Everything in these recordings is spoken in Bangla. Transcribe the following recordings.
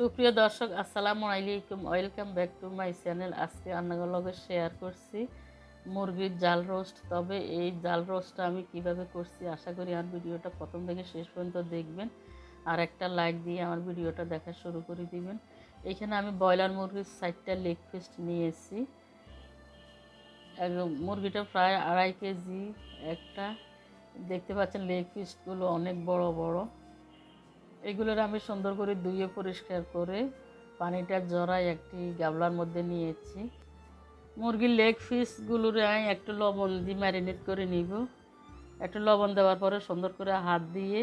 সুপ্রিয় দর্শক, আসসালামু আলাইকুম। Welcome back to my channel আজকে আপনাদের লগে শেয়ার করছি মুরগির জাল রোস্ট তবে এই জাল রোস্টটা আমি কীভাবে করছি, আশা করি আমার ভিডিওটা প্রথম থেকে শেষ পর্যন্ত দেখবেন। আর একটা লাইক দিয়ে আমার ভিডিওটা দেখা শুরু করে দিবেন। এখানে আমি ব্রয়লার মুরগির সাইডটা লেগ পিস নিয়েছি। একদম মুরগিটা প্রায় আড়াই কেজি একটা। দেখতে পাচ্ছেন লেগ পিসগুলো অনেক বড় বড়। এগুলোর আমি সুন্দর করে ধুয়ে পরিষ্কার করে পানিটা জড়াই একটি গাবলার মধ্যে নিয়েছি। মুরগির লেগ পিসগুলোরে আমি একটু লবণ দিয়ে ম্যারিনেট করে নিব। একটু লবণ দেওয়ার পরে সুন্দর করে হাত দিয়ে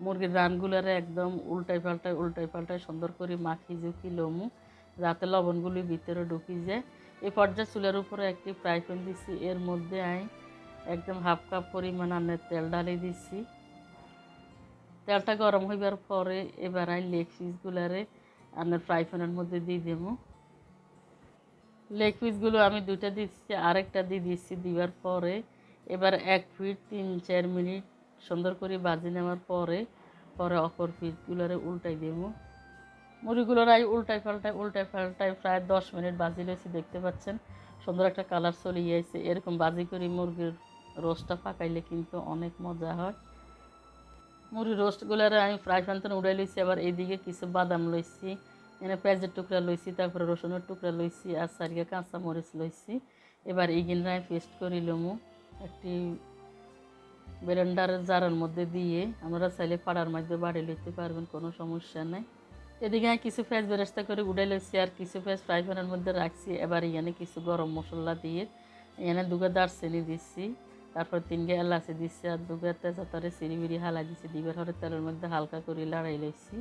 মুরগির রানগুলোরে একদম উল্টাই পাল্টায় উল্টাই পাল্টায় সুন্দর করে মাখি ঝুঁকি লমু, যাতে লবণগুলি ভিতরে ঢুকি যায়। এই পর্যায়ে চুলের উপরে একটি ফ্রাই প্যান দিছি। এর মধ্যে আমি একদম হাফ কাপ পরিমাণ আনের তেল ঢালি দিছি। তেলটা গরম হইবার পরে এবার আমি লেগ পিসগুলারে আপনার ফ্রাই প্যানের মধ্যে দিয়ে দেবো। লেগ পিসগুলো আমি দুইটা দিচ্ছি, আরেকটা দিয়ে দিচ্ছি দিবার পরে। এবার এক ফিট তিন চার মিনিট সুন্দর করে বাজি নেওয়ার পরে পরে অপর পিসগুলোরে উল্টাই দেবো। মুড়িগুলোর আই উল্টাই পাল্টাই উল্টাই পাল্টাই প্রায় দশ মিনিট বাজি রয়েছে, দেখতে পাচ্ছেন। সুন্দর একটা কালার চলে গিয়েছে। এরকম বাজি করে মুরগির রোস্টটা পাকাইলে কিন্তু অনেক মজা হয়। মুড়ি রোস্টগুলারে আমি ফ্রাই প্যান থেকে উড়াই লইছি, আবার এইদিকে কিছু বাদাম লইছি, এনে পেঁয়াজের টুকরা লইছি, তারপরে রসুনের টুকরা লইছি, আর চারিকে কাঁচা মরিচ লইছি। এবার এইগিনরা আমি পেস্ট করি লমু, একটি ব্লেন্ডারের জারের মধ্যে দিয়ে আমরা চাইলে পাড়ার মধ্যে বাড়ি লইতে পারবেন, কোনো সমস্যা নাই। এদিকে আমি কিছু পেঁয়াজ বেরেস্তা করে উড়াই লইছি, আর কিছু পেঁয়াজ ফ্রাই প্যানের মধ্যে রাখছি, এবার এখানে কিছু গরম মশলা দিয়ে এখানে দুগা দারচিনি দিচ্ছি তারপর তিনটে এলাচি দিচ্ছি আর দুগা তেজাতরে সিঁড়ি হালাই দিচ্ছি দিবার হরে তেলের মধ্যে হালকা করে লাড়াই লইছি।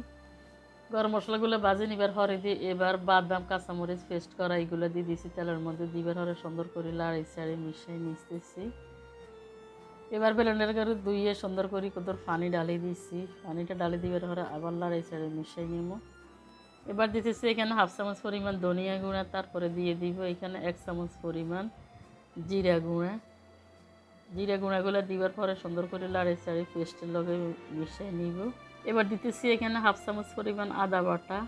গরম মশলাগুলো বাজে, নিবার হরে দিয়ে এবার বাদাম, কাঁচামরিচ পেস্ট করা এগুলো দিয়ে দিছি তেলের মধ্যে। দিবার হরে সুন্দর করে লাড়াই চাড়ি মিশাই, মিশতেছি। এবার বেলেন্ডার করে ধুইয়ে সুন্দর করে কতর পানি ডালি দিছি। পানিটা ডালি দিবার হরে আবার লাড়াই চাড়ি মিশাই নিব এবার দিতেছি এখানে হাফ চামচ পরিমাণ ধনিয়া গুঁড়া, তারপরে দিয়ে দিব এখানে এক চামচ পরিমাণ জিরা গুঁড়া। জিরা গুঁড়াগুলো দিবার পরে সুন্দর করে লাড়াই চাড়ি পেস্টের লগে মিশিয়ে নিব। এবার দিতেছি এখানে হাফ চামচ পরিমাণ আদা বাটা।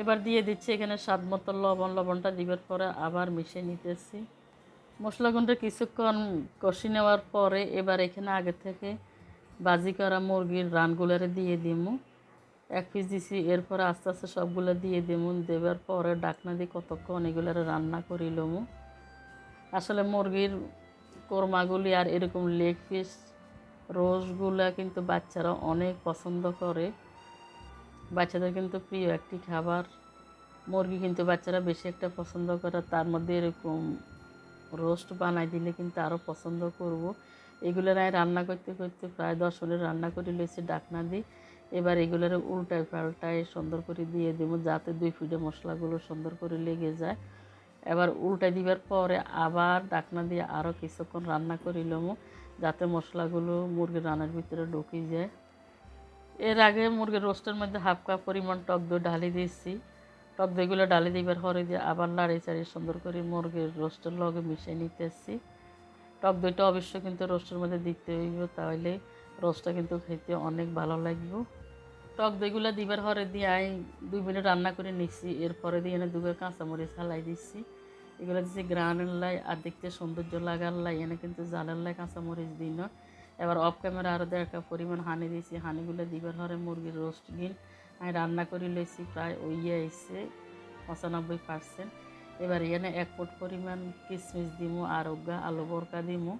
এবার দিয়ে দিচ্ছি এখানে স্বাদ মতো লবণ, লবণটা দিবার পরে আবার মিশিয়ে নিতেছি। মশলাগুলো কিছুক্ষণ কষি নেওয়ার পরে এবার এখানে আগে থেকে বাজি করা মুরগির রানগুলারে দিয়ে দিমু। এক পিস দিছি, এরপরে আস্তে আস্তে সবগুলো দিয়ে দিমু। দেবার পরে ডাকনা দিয়ে কতক্ষণ এগুলোরে রান্না করিলমু। আসলে মুরগির কোরমাগুলি আর এরকম লেগ পিস রোস্টগুলা কিন্তু বাচ্চারা অনেক পছন্দ করে। বাচ্চাদের কিন্তু প্রিয় একটি খাবার। মুরগি কিন্তু বাচ্চারা বেশি একটা পছন্দ করে। তার মধ্যে এরকম রোস্ট বানাই দিলে কিন্তু আরও পছন্দ করব। এগুলো আমি রান্না করতে করতে প্রায় দশ মিনিট রান্না করে লইছি ডাকনা দিই। এবার এগুলোর উল্টায় পাল্টায় সুন্দর করে দিয়ে দেবো, যাতে দুই ফিটে মশলাগুলো সুন্দর করে লেগে যায়। এবার উল্টাই দিবার পরে আবার ডাকনা দিয়ে আরও কিছুক্ষণ রান্না করিলাম যাতে মশলাগুলো মুরগির রান্নার ভিতরে ঢুকে যায়। এর আগে মুরগির রোস্টের মধ্যে হাফ কাপ পরিমাণ টক দই ঢালি দিয়েছি। টক দইগুলো ডালি দিবার হরে দিয়ে আবার লাড়ি চাড়ি সুন্দর করে মুরগির রোস্টের লগে মিশিয়ে নিতেছি। টক দইটা অবশ্যই কিন্তু রোস্টের মধ্যে দিতে হইব, তাহলে রোস্টটা কিন্তু খেতে অনেক ভালো লাগবে। টক দইগুলো দিবার হরে দিয়ে আমি দুই মিনিট রান্না করে নিচ্ছি এরপরে দিয়ে এনে দুবার কাঁচামরিচ হালাই দিচ্ছি এগুলো দিচ্ছি গ্রানের লাই আর দেখতে সৌন্দর্য লাগার লাই, এনে কিন্তু জালের লাই, কাঁচামরিচ দিই না। এবার অফ ক্যামেরা আরও কাপ পরিমাণ হানি দিয়েছি। হানিগুলো দিবার হরে মুরগির রোস্ট গিন আমি রান্না করে লইছি প্রায় ওইয়ে আইসে পঁচানব্বই পার্সেন্ট এবার এখানে এক ফুট পরিমাণ কিশমিশ দিমু, আর ওগা আলু বরকা দিমু।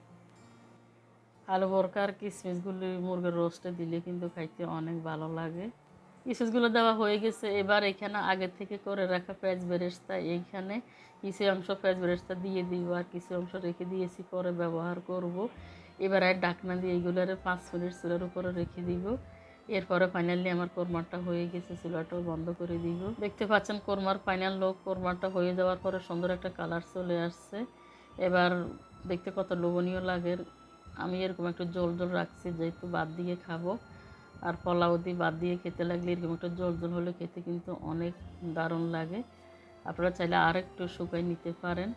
আলু বরকার কিশমিশগুলি মুরগির রোস্টে দিলে কিন্তু খাইতে অনেক ভালো লাগে। কিশমিশগুলো দেওয়া হয়ে গেছে। এবার এখানে আগে থেকে করে রাখা পেঁয়াজ বেরেস্তা, এইখানে কিছু অংশ পেঁয়াজ বেরেস্তা দিয়ে দিব আর কিছু অংশ রেখে দিয়েছি, পরে ব্যবহার করব। এবার আর ডাকনা দিয়ে এইগুলোরে পাঁচ মিনিট চুলার উপরে রেখে দিব। এরপরে ফাইনালি আমার কোরমাটা হয়ে গেছে, চুলাটাও বন্ধ করে দিব। দেখতে পাচ্ছেন কোরমার ফাইনাল লোক কোরমাটা হয়ে যাওয়ার পরে সুন্দর একটা কালার চলে আসছে। এবার দেখতে কত লোভনীয় লাগে। আমি এরকম একটু জল জল রাখছি, যেহেতু বাদ দিয়ে খাব। আর পোলাও দিয়ে বাদ দিয়ে খেতে লাগলে এরকম একটা জল জল হলে খেতে কিন্তু অনেক দারুণ লাগে। আপনারা চাইলে আর একটু শুকাই নিতে পারেন।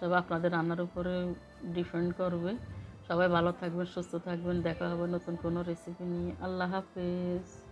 সব আপনাদের রান্নার উপরে ডিপেন্ড করবে। সবাই ভালো থাকবেন, সুস্থ থাকবেন। দেখা হবে নতুন কোনো রেসিপি নিয়ে। আল্লাহ হাফেজ।